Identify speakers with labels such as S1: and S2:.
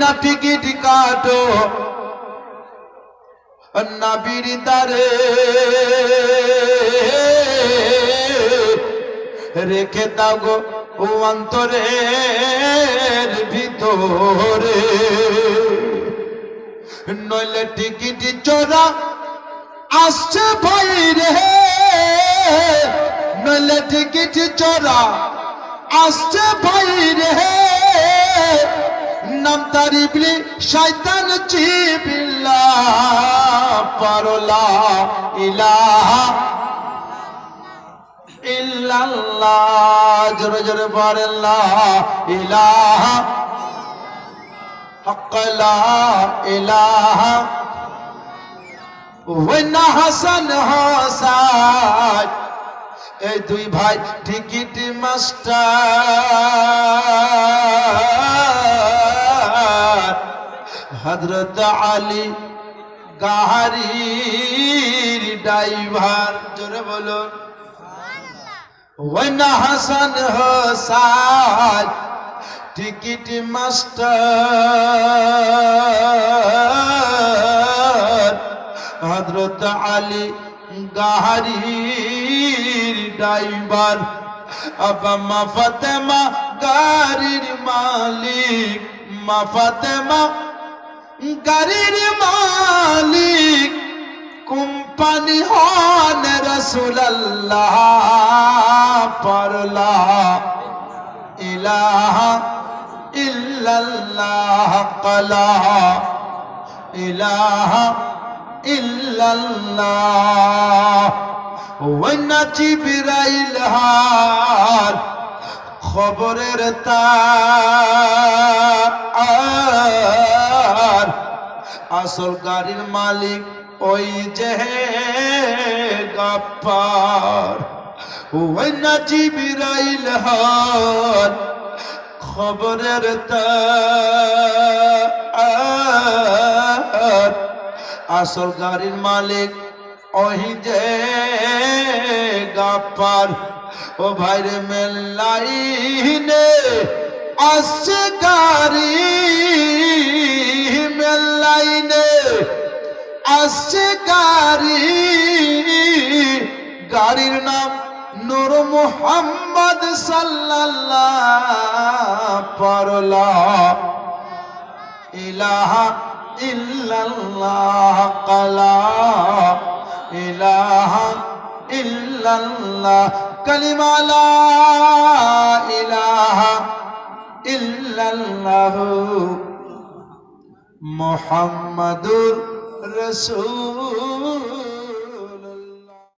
S1: না টিকিট কাটো। নাবির দ্বারে রেখে দাও গো ও অন্তরের ভিতরে। নইলে টিকিট চোরা আসছে ভাই রে। নইলে টিকিট চোরা আসছে ভাই রে। নাম তারিবলি শয়তান চিবিল্লা, পারলা, ইলাহা জোরে জোরে ওয়ানা হাসান হাসান, এই দুই ভাই ticket master. Hazrat Ali গাহারির driver, জোরে বলুন ওয়ানা Hasan Hasan ticket master. Hazrat Ali গাহারির driver আবা মা ফাতেমা গাড়ির মালিক, মা ফাতেমা গাড়ির মালিক কোম্পানি হন রসুল্লাহ পরলা ইলাহা ইল্লাল্লাহ কলা ইলাহা ইল্লাল্লাহ। ওয়ানা জিবরাইল হার, খবরের তার। আসল গাড়ির মালিক ওই যে গাপ্পার ওই না জিবিরাইল হন খবরের আসল গাড়ির মালিক ওই যে গাপ্পার ও ভাইরে মেলাইনে আসছে গাড়ি। মেলাইনে আসছে গাড়ি। গাড়ির নাম নূর মোহাম্মদ সাল্লাল্লাহ। পরলা ইলাহা ইল্লাল্লাহ কালা, ইলাহা ইল্লাল্লাহ কালিমা লা ইলাহা ইল্লাল্লাহ। মোহাম্মদুর রসুল।